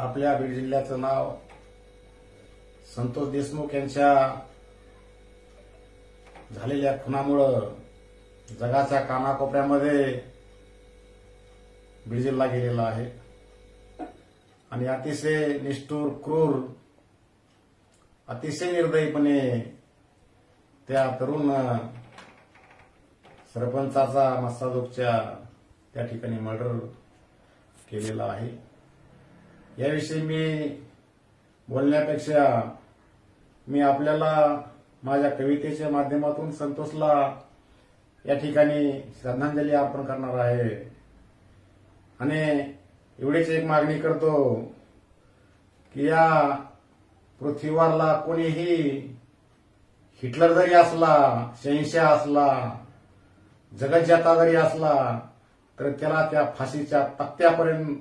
आपल्या बीड जिल्ह्याचं नाव संतोष देशमुख यांच्या झालेल्या खुनामुळं जगाच्या कानाकोपऱ्यामध्ये बीड जिल्हा गेलेला आहे. आणि अतिशय निष्ठूर क्रूर अतिशय निर्दयीपणे त्या तरुण सरपंचाचा मस्साजोगच्या त्या ठिकाणी मर्डर केलेला आहे. याविषयी मी बोलण्यापेक्षा मी आपल्याला माझ्या कवितेच्या माध्यमातून संतोषला या ठिकाणी श्रद्धांजली अर्पण करणार आहे. आणि एवढीच एक मागणी करतो की या पृथ्वीवरला कोणीही हिटलर जरी असला शहिंशा असला जगज्जाता जरी असला तर त्याला त्या फाशीच्या तक्त्यापर्यंत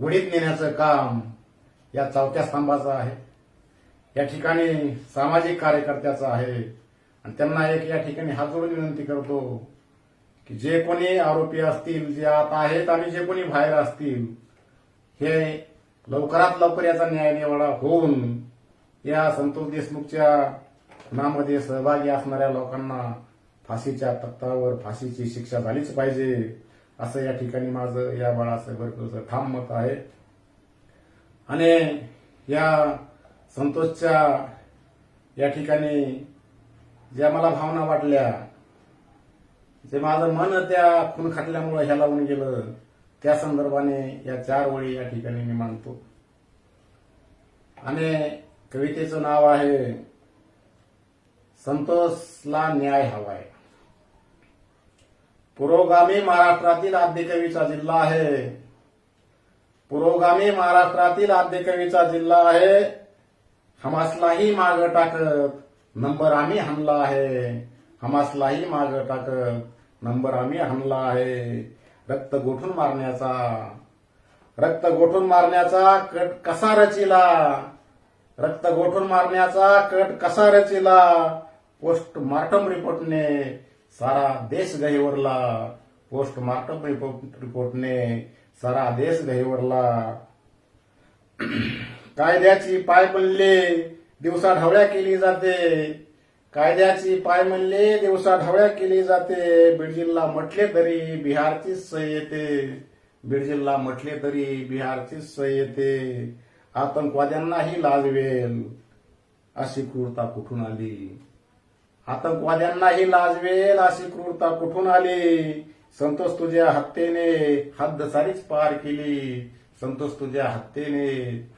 उडीत नेण्याचं काम या चौथ्या स्तंभाचं आहे. या ठिकाणी सामाजिक कार्यकर्त्याचं आहे. आणि त्यांना एक या ठिकाणी हात जोडून विनंती करतो की जे कोणी आरोपी असतील जे आत आहेत आणि जे कोणी बाहेर असतील हे लवकरात लवकर याचा न्याय निवाडा होऊन या संतोष देशमुखच्या खुनामध्ये सहभागी असणाऱ्या लोकांना फाशीच्या तक्तावर फाशीची शिक्षा झालीच पाहिजे. असं या ठिकाणी माझं या बाळासाहेब भरपूरचं ठाम मत आहे. आणि या संतोषच्या या ठिकाणी ज्या मला भावना वाटल्या जे माझं मन त्या खून खाटल्यामुळे ह्या लावून गेलं त्या संदर्भाने या चार ओळी या ठिकाणी मी मांडतो. आणि कवितेचं नाव आहे संतोषला न्याय हवाय. पुरोगामी महाराष्ट्रातील आद्यकवीचा जिल्हा आहे. पुरोगामी महाराष्ट्रातील आद्यकवीचा जिल्हा आहे. हमासलाही माग टाकत नंबर आम्ही हमला आहे. हमासलाही माग टाकत नंबर आम्ही हमला आहे. रक्त गोठून मारण्याचा रक्त गोठून मारण्याचा कट कसा रचिला? रक्त गोठून मारण्याचा कट कसा रचिला? पोस्टमार्टम रिपोर्टने सारा देश गहिवरला पोस्टमार्टम रिपोर्ट रिपोर्टने सारा देश गहिवरला कायद्याची पाय म्हणले दिवसा ढवळ्या केली जाते. कायद्याची पाय म्हणले दिवसा ढवळ्या केली जाते. बीड जिल्हा म्हटले तरी बिहारचीच सय येते. बीड जिल्हा म्हटले तरी बिहारचीच सय येते. आतंकवाद्यांनाही लाजवेल अशी क्रूरता कुठून आली? आतंकवाद्यांनाही लाजवेल अशी क्रूरता कुठून आली? संतोष तुझ्या हत्येने हद्द सारीच पार केली. संतोष तुझ्या हत्येने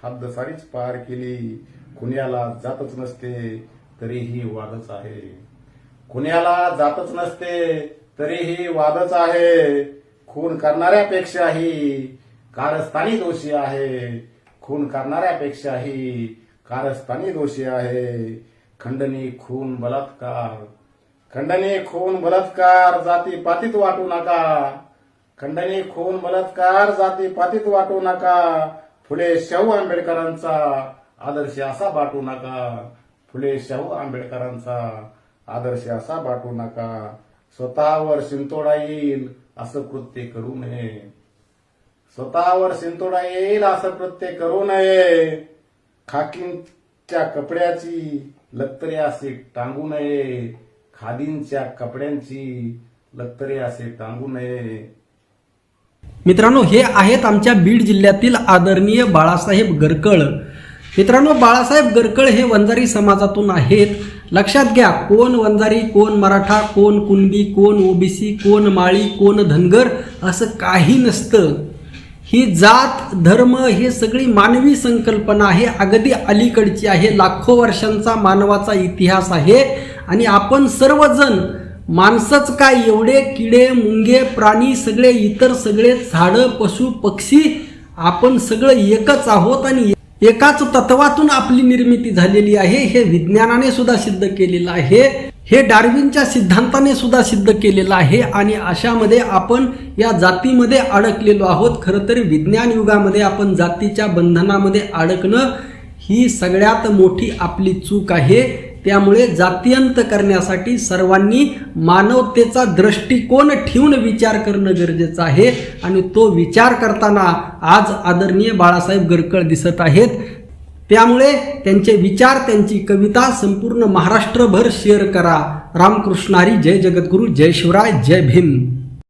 हद्द सारीच पार केली. कुण्याला जातच नसते तरीही वादच आहे. कुण्याला जातच नसते तरीही वादच आहे. खून करणाऱ्यापेक्षाही कारस्थानी दोषी आहे. खून करणाऱ्यापेक्षाही कारस्थानी दोषी आहे. खंडणी खून बलात्कार. खंडणी खून बलात्कार जाती पातीत वाटू नका. खंडणी खून बलात्कार जाती पातीत वाटू नका. फुले शाहू आंबेडकरांचा आदर्श असा बाटू नका. फुले शाहू आंबेडकरांचा आदर्श असा बाटू नका. स्वतःवर शिंतोडा येईल असं कृत्य करू नये. स्वतःवर शिंतोडा येईल असं कृत्य करू नये. खाकींच्या कपड्याची लक्तरे असे टांगू नये. खादींच्या कपड्यांची लक्तरे असे टांगू नये. मित्रांनो हे आहेत आमच्या बीड जिल्ह्यातील आदरणीय बाळासाहेब गरकळ. मित्रांनो बाळासाहेब गरकळ हे वंजारी समाजातून आहेत. लक्षात घ्या कोण वंजारी कोण मराठा कोण कुणबी कोण ओबीसी कोण माळी कोण धनगर असं काही नसतं. ही जात धर्म हे सगळी मानवी संकल्पना आहे. अगदी अलीकडची आहे. लाखो वर्षांचा मानवाचा इतिहास आहे. आणि आपण सर्वजण माणसंच काय एवढे किडे मुंगे प्राणी सगळे इतर सगळे झाडं पशु पक्षी आपण सगळं एकच आहोत आणि एकाच तत्वातून आपली निर्मिती झालेली आहे. हे विज्ञानाने सुद्धा सिद्ध केलेलं आहे. हे डार्विनच्या सिद्धांताने सुद्धा सिद्ध केलेलं आहे आणि अशामध्ये आपण या जातीमध्ये अडकलेलो आहोत. खरं तर विज्ञान युगामध्ये आपण जातीच्या बंधनामध्ये अडकणं ही सगळ्यात मोठी आपली चूक आहे. त्यामुळे जातीयंत करण्यासाठी सर्वांनी मानवतेचा दृष्टिकोन ठेवून विचार करणं गरजेचं आहे आणि तो विचार करताना आज आदरणीय बाळासाहेब गरकळ दिसत आहेत. त्यामुळे त्यांचे विचार त्यांची कविता संपूर्ण महाराष्ट्रभर शेअर करा. रामकृष्णारी जय जगद्गुरू जय शिवराय जय भीम.